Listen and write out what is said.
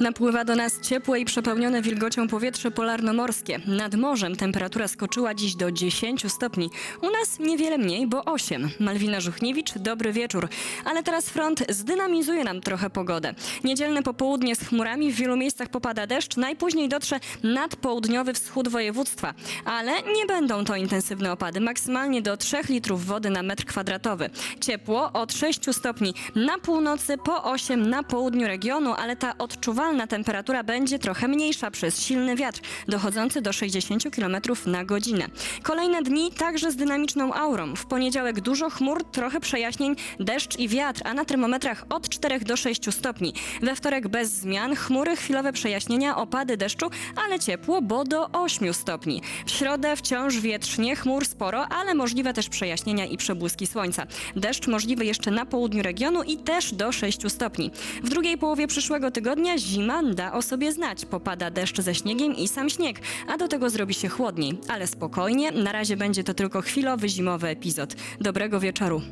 Napływa do nas ciepłe i przepełnione wilgocią powietrze polarnomorskie. Nad morzem temperatura skoczyła dziś do 10 stopni. U nas niewiele mniej, bo 8. Malwina Żuchniewicz, dobry wieczór. Ale teraz front zdynamizuje nam trochę pogodę. Niedzielne popołudnie z chmurami, w wielu miejscach popada deszcz, najpóźniej dotrze nad południowy wschód województwa. Ale nie będą to intensywne opady, maksymalnie do 3 litrów wody na metr kwadratowy. Ciepło od 6 stopni na północy, po 8 na południu regionu, ale ta odczuwalna temperatura będzie trochę mniejsza przez silny wiatr, dochodzący do 60 km na godzinę. Kolejne dni także z dynamiczną aurą. W poniedziałek dużo chmur, trochę przejaśnień, deszcz i wiatr, a na termometrach od 4 do 6 stopni. We wtorek bez zmian, chmury, chwilowe przejaśnienia, opady deszczu, ale ciepło, bo do 8 stopni. W środę wciąż wietrznie, chmur sporo, ale możliwe też przejaśnienia i przebłyski słońca. Deszcz możliwy jeszcze na południu regionu i też do 6 stopni. W drugiej połowie przyszłego tygodnia zima da o sobie znać. Popada deszcz ze śniegiem i sam śnieg, a do tego zrobi się chłodniej. Ale spokojnie, na razie będzie to tylko chwilowy zimowy epizod. Dobrego wieczoru.